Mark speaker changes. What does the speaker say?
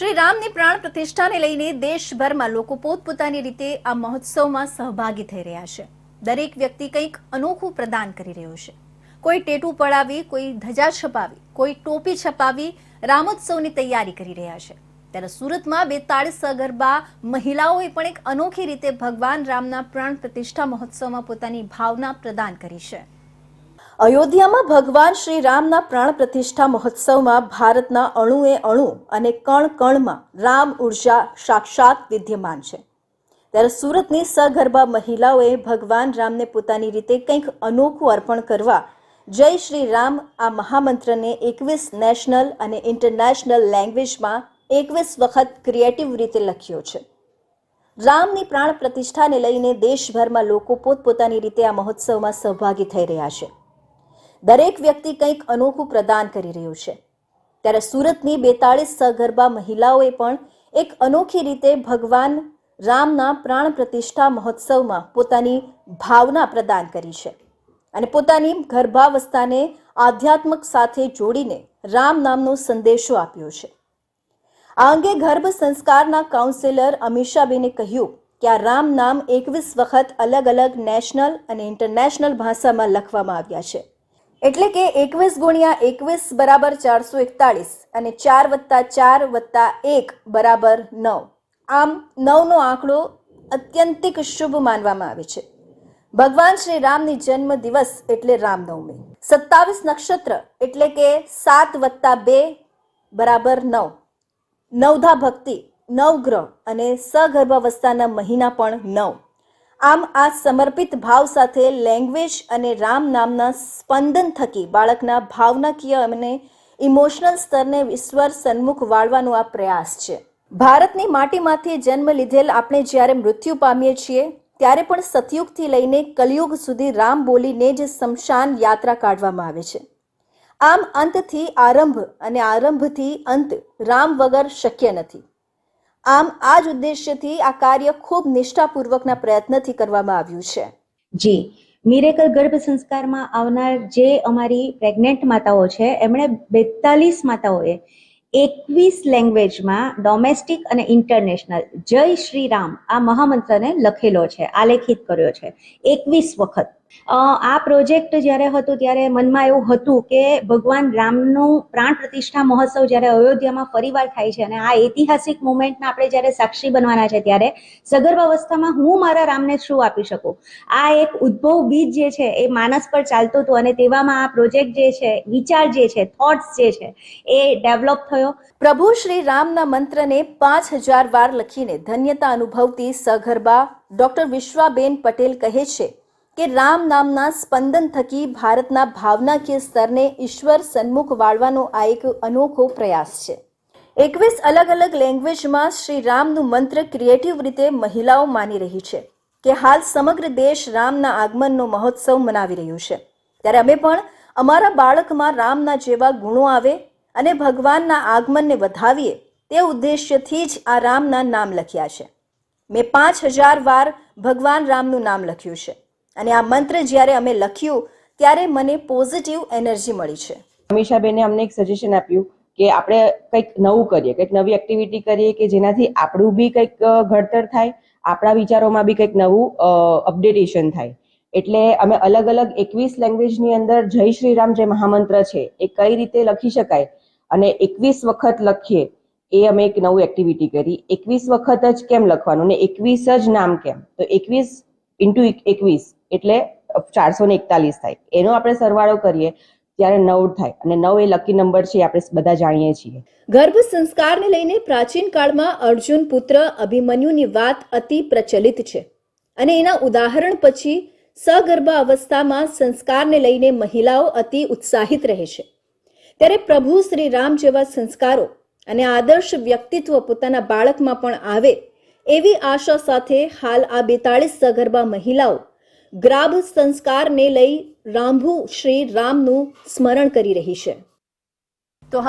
Speaker 1: શ્રી રામની પ્રાણ પ્રતિષ્ઠાને લઈને દેશભરમાં લોકો પોતપોતાની રીતે આ મહોત્સવમાં સહભાગી થઈ રહ્યા છે. દરેક વ્યક્તિ કંઈક અનોખું પ્રદાન કરી રહ્યો છે. કોઈ ટેટુ પડાવી, કોઈ ધજા છપાવી, કોઈ ટોપી છપાવી રામોત્સવની તૈયારી કરી રહ્યા છે. ત્યારે સુરતમાં બેતાળીસ સગર્ભા મહિલાઓએ પણ એક અનોખી રીતે ભગવાન રામના પ્રાણ પ્રતિષ્ઠા મહોત્સવમાં પોતાની ભાવના પ્રદાન કરી છે. અયોધ્યામાં ભગવાન શ્રી રામના પ્રાણ પ્રતિષ્ઠા મહોત્સવમાં ભારતના અણુએ અણુ અને કણ કણમાં રામ ઊર્જા સાક્ષાત વિદ્યમાન છે. ત્યારે સુરતની સગર્ભા મહિલાઓએ ભગવાન રામને પોતાની રીતે કંઈક અનોખું અર્પણ કરવા જય શ્રી રામ આ મહામંત્રને એકવીસ નેશનલ અને ઇન્ટરનેશનલ લેંગ્વેજમાં એકવીસ વખત ક્રિએટિવ રીતે લખ્યો છે. રામની પ્રાણ પ્રતિષ્ઠાને લઈને દેશભરમાં લોકો પોતપોતાની રીતે આ મહોત્સવમાં સહભાગી થઈ રહ્યા છે. દરેક વ્યક્તિ કંઈક અનોખું પ્રદાન કરી રહ્યું છે. ત્યારે સુરતની બેતાળીસ સગર્ભા મહિલાઓએ પણ એક અનોખી રીતે ભગવાન રામના પ્રાણ પ્રતિષ્ઠા મહોત્સવમાં પોતાની ભાવના પ્રદાન કરી છે અને પોતાની ગર્ભાવસ્થાને આધ્યાત્મક સાથે જોડીને રામ નામનો સંદેશો આપ્યો છે. આ અંગે ગર્ભ સંસ્કારના કાઉન્સિલર અમીષાબેને કહ્યું કે આ રામ નામ એકવીસ વખત અલગ અલગ નેશનલ અને ઇન્ટરનેશનલ ભાષામાં લખવામાં આવ્યા છે. એટલે કે એકવીસ ગુણ્યા એકવીસ બરાબર ચારસો એકતાળીસ અને ચાર વત્તા ચાર વત્તા એક બરાબર નવ. આમ નવનો આંકડો અત્યંતિક શુભ માનવામાં આવે છે. ભગવાન શ્રી રામની જન્મ દિવસ એટલે રામનવમી. સત્તાવીસ નક્ષત્ર એટલે કે સાત વત્તા બે બરાબર નવ. નવધા ભક્તિ, નવગ્રહ અને સગર્ભાવસ્થાના મહિના પણ નવ. આમ આ સમર્પિત ભાવ સાથે લેંગ્વેજ અને રામ નામના સ્પંદન થકી બાળકના ભાવનાકીય અને ઇમોશનલ સ્તરને ઈશ્વર સન્મુખ વાળવાનો આ પ્રયાસ છે. ભારતની માટીમાંથી જન્મ લીધેલ આપણે જ્યારે મૃત્યુ પામીએ છીએ, ત્યારે પણ સતયુગથી લઈને કલયુગ સુધી રામ બોલીને જ શમશાન યાત્રા કાઢવામાં આવે છે. આમ અંતથી આરંભ અને આરંભથી અંત રામ વગર શક્ય નથી. આમ આ જ ઉદ્દેશ્યથી આ કાર્ય ખૂબ નિષ્ઠાપૂર્વકના પ્રયત્નથી કરવામાં આવ્યું છે.
Speaker 2: જી મિરેકલ ગર્ભ સંસ્કારમાં આવનાર જે અમારી પ્રેગ્નેન્ટ માતાઓ છે, એમણે બેતાલીસ માતાઓએ એકવીસ લેંગ્વેજમાં ડોમેસ્ટિક અને ઇન્ટરનેશનલ જય શ્રી રામ આ મહામંત્રને લખેલો છે, આલેખિત કર્યો છે, એકવીસ વખત. આ પ્રોજેક્ટ જ્યારે હતો ત્યારે મનમાં એવું હતું કે ભગવાન રામનું પ્રાણ પ્રતિષ્ઠા મહોત્સવ જ્યારે અયોધ્યામાં ફરીવાર થાય છે અને આ ઐતિહાસિક મુમેન્ટના આપણે જ્યારે સાક્ષી બનવાના છે ત્યારે સગર્ભાવસ્થામાં હું મારા રામને શું આપી શકું? આ એક ઉદ્ભવ બીજ જે છે એ માનસ પર ચાલતું હતું અને તેવામાં આ પ્રોજેક્ટ જે છે, વિચાર જે છે થોટ્સ જે છે એ ડેવલપ થયો.
Speaker 1: પ્રભુ શ્રી રામના મંત્રને પાંચ હજાર વાર લખીને ધન્યતા અનુભવતી સગર્ભા ડોક્ટર વિશ્વાબેન પટેલ કહે છે કે રામ નામના સ્પંદન થકી ભારતના ભાવનાકીય સ્તરને ઈશ્વર સન્મુખ વાળવાનો આ એક અનોખો પ્રયાસ છે. એકવીસ અલગ અલગ લેંગ્વેજમાં શ્રી રામનું મંત્ર ક્રિએટિવ રીતે મહિલાઓ માની રહી છે કે હાલ સમગ્ર દેશ રામના આગમનનો મહોત્સવ મનાવી રહ્યું છે. ત્યારે અમે પણ અમારા બાળકમાં રામના જેવા ગુણો આવે અને ભગવાનના આગમનને વધાવીએ તે ઉદ્દેશ્યથી જ આ રામના નામ લખ્યા છે. મેં પાંચ હજાર વાર ભગવાન રામનું નામ લખ્યું છે. અને આ મંત્ર જ્યારે અમે લખ્યું, ત્યારે મને પોઝિટિવ એનર્જી મળી છે.
Speaker 3: અમીષાબેને અમને એક સજેશન આપ્યું કે આપણે કંઈક નવું કરીએ, કંઈક નવી એક્ટિવિટી કરીએ કે જેનાથી આપણું બી કંઈક ઘડતર થાય, આપણા વિચારોમાં બી કંઈક નવું અપડેટેશન થાય. એટલે અમે અલગ અલગ એકવીસ લેંગ્વેજની અંદર જય શ્રી રામ જે મહામંત્ર છે, એ કઈ રીતે લખી શકાય અને એકવીસ વખત લખીએ, એ અમે એક નવું એક્ટિવિટી કરી. એકવીસ વખત જ કેમ લખવાનું ને એકવીસ જ નામ કેમ? તો એકવીસ ઇન્ટુ એકવીસ, એટલે ચારસો ને એકતાલીસ થાય. એનો આપણે સરવાળો કરીએ ત્યારે નવ થાય. અને નવ એ લકી નંબર છે આપણે બધા જાણીએ છીએ.
Speaker 1: ગર્ભ સંસ્કારને લઈને પ્રાચીન કાળમાં અર્જુન પુત્ર અભિમન્યુની વાત અતિ પ્રચલિત છે. અને એના ઉદાહરણ પછી સગર્ભા અવસ્થામાં સંસ્કારને લઈને મહિલાઓ અતિ ઉત્સાહિત રહે છે. ત્યારે પ્રભુ શ્રી રામ જેવા સંસ્કારો અને આદર્શ વ્યક્તિત્વ પોતાના બાળકમાં પણ આવે એવી આશા સાથે હાલ આ બેતાળીસ સગર્ભા મહિલાઓ ગ્રાભ સંસ્કારને લઈ રામભુ શ્રી રામનું સ્મરણ કરી રહી છે. તો હવે